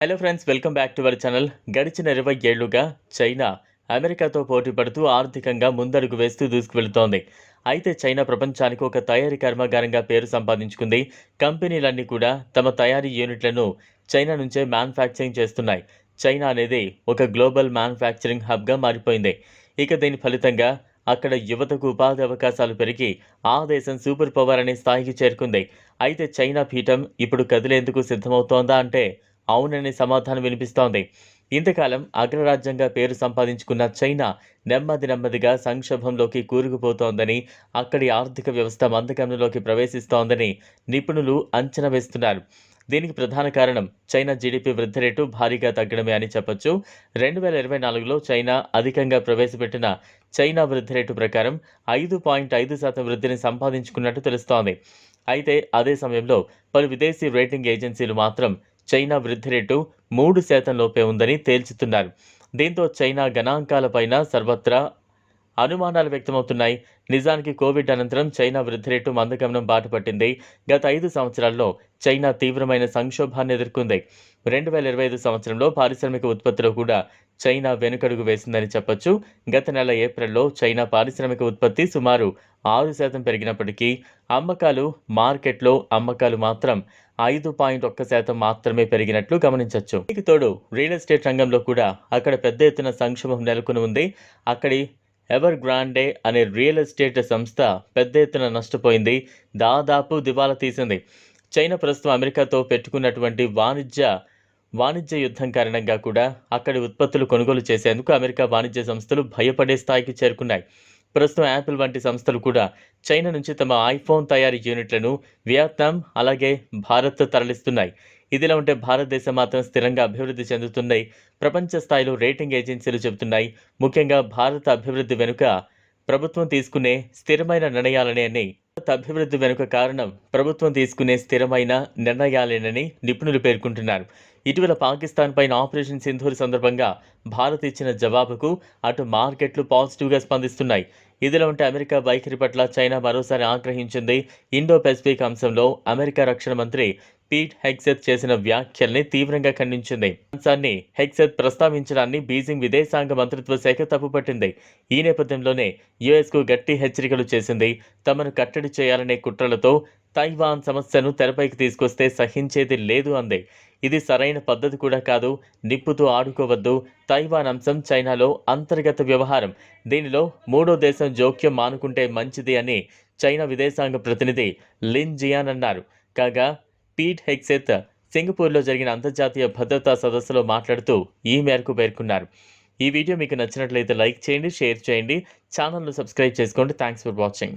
Hello friends welcome back to our channel గడిచిన ఇరవై ఏళ్ళుగా చైనా అమెరికాతో పోటీ పడుతూ ఆర్థికంగా ముందడుగు వేస్తూ దూసుకువెళుతోంది. అయితే చైనా ప్రపంచానికి ఒక తయారీ కర్మాగారంగా పేరు సంపాదించుకుంది. కంపెనీలన్నీ కూడా తమ తయారీ యూనిట్లను చైనా నుంచే మ్యానుఫ్యాక్చరింగ్ చేస్తున్నాయి. చైనా అనేది ఒక గ్లోబల్ మ్యానుఫ్యాక్చరింగ్ హబ్గా మారిపోయింది. ఇక దీని ఫలితంగా అక్కడ యువతకు ఉపాధి అవకాశాలు పెరిగి ఆ దేశం సూపర్ పవర్ అనే స్థాయికి చేరుకుంది. అయితే చైనా పీఠం ఇప్పుడు కదిలేందుకు సిద్ధమవుతోందా అంటే అవుననే సమాధానం వినిపిస్తోంది. ఇంతకాలం అగ్రరాజ్యంగా పేరు సంపాదించుకున్న చైనా నెమ్మది నెమ్మదిగా సంక్షోభంలోకి కూరుకుపోతోందని అక్కడి ఆర్థిక వ్యవస్థ మందగమనంలోకి ప్రవేశిస్తోందని నిపుణులు అంచనా వేస్తున్నారు. దీనికి ప్రధాన కారణం చైనా జీడిపి వృద్ధి రేటు భారీగా తగ్గడమే అని చెప్పొచ్చు. రెండు వేల ఇరవై నాలుగులో చైనా అధికంగా ప్రవేశపెట్టిన చైనా వృద్ధి రేటు ప్రకారం ఐదు పాయింట్ ఐదు శాతం వృద్ధిని సంపాదించుకున్నట్టు తెలుస్తోంది. అయితే అదే సమయంలో పలు విదేశీ రేటింగ్ ఏజెన్సీలు మాత్రం చైనా వృద్ధి రేటు మూడు శాతం లోపే ఉందని తేల్చుతున్నారు. దీంతో చైనా గణాంకాలపైన సర్వత్రా అనుమానాలు వ్యక్తమవుతున్నాయి. నిజానికి కోవిడ్ అనంతరం చైనా వృద్ధి రేటు మందగమనం బాట పట్టింది గత ఐదు సంవత్సరాల్లో చైనా తీవ్రమైన సంక్షోభాన్ని ఎదుర్కొంది. రెండు వేల ఇరవై ఐదు సంవత్సరంలో పారిశ్రామిక ఉత్పత్తిలో కూడా చైనా వెనుకడుగు వేసిందని చెప్పొచ్చు. గత నెల ఏప్రిల్లో చైనా పారిశ్రామిక ఉత్పత్తి సుమారు ఆరు శాతం పెరిగినప్పటికీ అమ్మకాలు మార్కెట్లో అమ్మకాలు మాత్రం ఐదు పాయింట్ ఒక్క శాతం మాత్రమే పెరిగినట్లు గమనించవచ్చు దీనికి తోడు రియల్ ఎస్టేట్ రంగంలో కూడా అక్కడ పెద్ద ఎత్తున సంక్షోభం నెలకొని ఉంది. అక్కడి ఎవర్ గ్రాండే అనే రియల్ ఎస్టేట్ సంస్థ పెద్ద ఎత్తున నష్టపోయింది. దాదాపు దివాలా తీసింది. చైనా ప్రస్తుతం అమెరికాతో పెట్టుకున్నటువంటి వాణిజ్య వాణిజ్య యుద్ధం కారణంగా కూడా అక్కడి ఉత్పత్తులు కొనుగోలు చేసేందుకు అమెరికా వాణిజ్య సంస్థలు భయపడే స్థాయికి చేరుకున్నాయి. ప్రస్తుతం యాపిల్ వంటి సంస్థలు కూడా చైనా నుంచి తమ ఐఫోన్ తయారీ యూనిట్లను వియత్నాం అలాగే భారత్ తరలిస్తున్నాయి. ఇదిలా ఉంటే భారతదేశం మాత్రం స్థిరంగా అభివృద్ధి చెందుతున్నాయి ప్రపంచ స్థాయిలో రేటింగ్ ఏజెన్సీలు చెబుతున్నాయి. ముఖ్యంగా భారత అభివృద్ధి వెనుక ప్రభుత్వం తీసుకునే స్థిరమైన నిర్ణయాలనే భారత అభివృద్ధి వెనుక కారణం ప్రభుత్వం తీసుకునే స్థిరమైన నిర్ణయాలేనని నిపుణులు పేర్కొంటున్నారు. ఇటీవల పాకిస్తాన్ పైన ఆపరేషన్ సింధూర్ సందర్భంగా భారత్ ఇచ్చిన జవాబుకు అటు మార్కెట్లు పాజిటివ్గా స్పందిస్తున్నాయి. ఇదిలా ఉంటే అమెరికా వైఖరి పట్ల చైనా మరోసారి ఆగ్రహించింది. ఇండో పెసిఫిక్ అంశంలో అమెరికా రక్షణ మంత్రి పీట్ హెగ్సెత్ చేసిన వ్యాఖ్యల్ని తీవ్రంగా ఖండించింది. అంశాన్ని హెగ్సెత్ ప్రస్తావించడాన్ని బీజింగ్ విదేశాంగ మంత్రిత్వ శాఖ తప్పుపట్టింది. ఈ నేపథ్యంలోనే యుఎస్కు గట్టి హెచ్చరికలు చేసింది. తమను కట్టడి చేయాలనే కుట్రలతో తైవాన్ సమస్యను తెరపైకి తీసుకొస్తే సహించేది లేదు అంది. ఇది సరైన పద్ధతి కూడా కాదు. నిప్పుతో ఆడుకోవద్దు. తైవాన్ అంశం చైనాలో అంతర్గత వ్యవహారం. దీనిలో మూడో దేశం జోక్యం మానుకుంటే మంచిది అని చైనా విదేశాంగ ప్రతినిధి లిన్ జియాన్ అన్నారు. కాగా పీట్ హెక్సెత్ సింగపూర్లో జరిగిన అంతర్జాతీయ భద్రతా సదస్సులో మాట్లాడుతూ ఈ మేరకు పేర్కొన్నారు. ఈ వీడియో మీకు నచ్చినట్లయితే లైక్ చేయండి షేర్ చేయండి. ఛానల్ను సబ్స్క్రైబ్ చేసుకోండి. Thanks for watching.